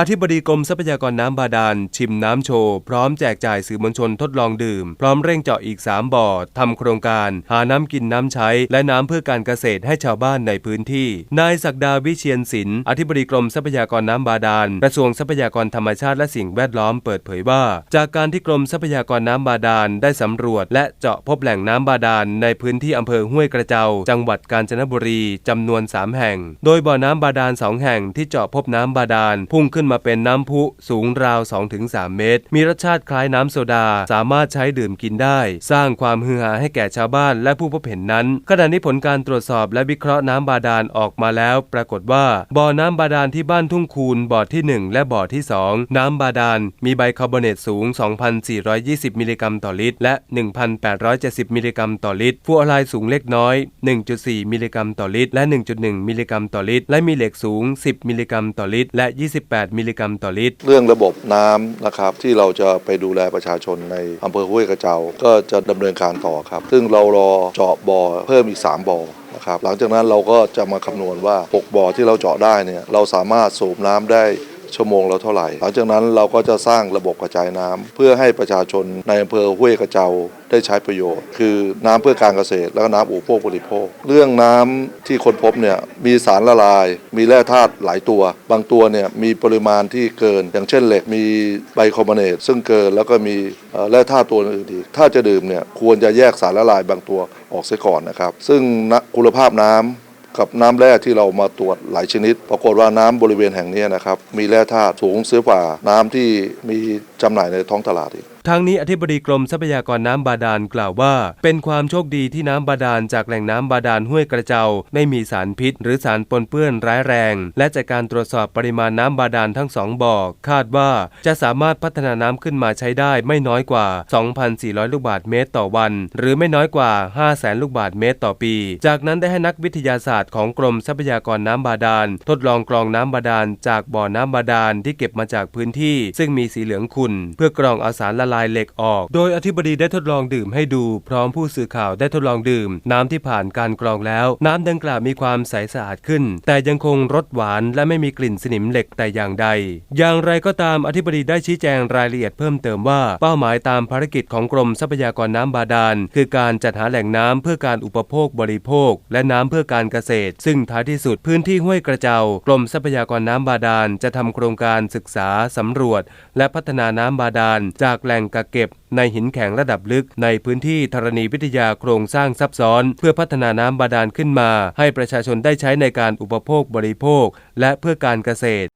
อธิบดีกรมทรัพยากรน้ำบาดาล ชิมน้ำโชว์ พร้อมแจกจ่ายสื่อมวลชนทดลองดื่ม พร้อมเร่งเจาะอีก 3 บ่อทำโครงการ หาน้ำกินน้ำใช้ และน้ำเพื่อการเกษตรให้ชาวบ้านในพื้นที่ นายศักดาวิเชียนศิลป์อธิบดีกรมทรัพยากรน้ำบาดาลกระทรวงทรัพยากรธรรมชาติและสิ่งแวดล้อมเปิดเผยว่า จากการที่กรมทรัพยากรน้ำบาดาลได้สำรวจ และเจาะพบแหล่งน้ำบาดาลในพื้นที่อำเภอห้วยกระเจา จังหวัดกาญจนบุรีจำนวน 3 แห่ง โดยบ่อน้ำบาดาล2แห่งที่เจาะพบน้ำบาดาลพุ่งขึ้นมาเป็นน้ำพุสูงราว 2-3 เมตร มีรสชาติคล้ายน้ำโซดา สามารถใช้ดื่มกินได้ สร้างความฮือฮาให้แก่ชาวบ้านและผู้พบเห็นนั้นขณะนี้ผลการตรวจสอบและวิเคราะห์น้ำบาดาลออกมาแล้ว ปรากฏว่า บ่อน้ำบาดาลที่บ้านทุ่งคูนบ่อที่ 1 และบ่อที่ 2 น้ำบาดาลมีไบคาร์บอเนตสูง 2,420 มิลลิกรัมต่อลิตร และ 1,870 มิลลิกรัมต่อลิตรฟูออไรด์สูงเล็กน้อย 1.4 มิลลิกรัมต่อลิตร และ 1.1 มิลลิกรัมต่อลิตร และมีเหล็กสูง 10 มิลลิกรัมต่อลิตร และ 28มิลลิกรัมต่อลิตร เรื่องระบบน้ำนะครับที่เราจะไปดูแลประชาชนในอำเภอห้วยกระเจ้า ก็จะดำเนินการต่อครับ ซึ่งเรารอเจาะบ่อเพิ่มอีก 3บ่อนะครับหลังจากนั้นเราก็จะมาคำนวณว่า 6บ่อที่เราเจาะได้เนี่ยเราสามารถสูบน้ำได้ ชั่วโมงละเท่าไหร่ หลังจากนั้นเราก็จะสร้างระบบกระจายน้ำเพื่อให้ประชาชนในอำเภอห้วยกระเจ้าได้ใช้ประโยชน์ คือน้ำเพื่อการเกษตร แล้วก็น้ำอุปโภคบริโภค เรื่องน้ำที่คนพบเนี่ยมีสารละลาย มีแร่ธาตุหลายตัว บางตัวเนี่ยมีปริมาณที่เกิน อย่างเช่นเหล็กมีไบคาร์บอเนตซึ่งเกินแล้วก็มีแร่ธาตุตัวอื่นอีกถ้าจะดื่มเนี่ยควรจะแยกสารละลายบางตัวออกเสียก่อนนะครับ ซึ่งคุณภาพน้ำ กับน้ำแร่ที่เรามาตรวจหลายชนิด ปรากฏว่าน้ำบริเวณแห่งนี้นะครับมีแร่ธาตุสูงเสือกว่าน้ำที่มีจำหน่ายในท้องตลาดอีกทางนี้อธิบดีกรมทรัพยากรน้ำบาดาลกล่าวว่า เป็นความโชคดีที่น้ำบาดาลจากแหล่งน้ำบาดาลห้วยกระเจ้าไม่มีสารพิษ หรือสารปนเปื้อนร้ายแรง และจากการตรวจสอบปริมาณน้ำบาดาลทั้งสองบ่อคาดว่าจะสามารถพัฒนาน้ำขึ้นมาใช้ได้ไม่น้อยกว่า 2,400 ลูกบาศก์เมตรต่อวัน หรือไม่น้อยกว่า 500,000 ลูกบาศก์เมตรต่อปี จากนั้นได้ให้นักวิทยาศาสตร์ของกรมทรัพยากรน้ำบาดาล ทดลองกรองน้ำบาดาลจากบ่อน้ำบาดาลที่เก็บมาจากพื้นที่ ซึ่งมีสีเหลืองขุ่นเพื่อกรองเอาสารละลายเหล็กออก โดยอธิบดีได้ทดลองดื่มให้ดู พร้อมผู้สื่อข่าวได้ทดลองดื่ม น้ำที่ผ่านการกรองแล้ว น้ำดังกล่าวมีความใสสะอาดขึ้น แต่ยังคงรสหวานและไม่มีกลิ่นสนิมเหล็กแต่อย่างใด อย่างไรก็ตามอธิบดีได้ชี้แจงรายละเอียดเพิ่มเติมว่าเป้าหมายตามภารกิจของกรมทรัพยากรน้ำบาดาล คือการจัดหาแหล่งน้ำเพื่อการอุปโภคบริโภค และน้ำเพื่อการเกษตร ซึ่งท้ายที่สุดพื้นที่ห้วยกระเจ้ากรมทรัพยากรน้ำบาดาล จะทำโครงการศึกษาสำรวจ และพัฒนาน้ำบาดาล จากแหล่งกักเก็บในหินแข็งระดับลึกในพื้นที่ธรณีวิทยาโครงสร้างซับซ้อน เพื่อพัฒนาน้ำบาดาลขึ้นมา ให้ประชาชนได้ใช้ในการอุปโภคบริโภค และเพื่อการเกษตร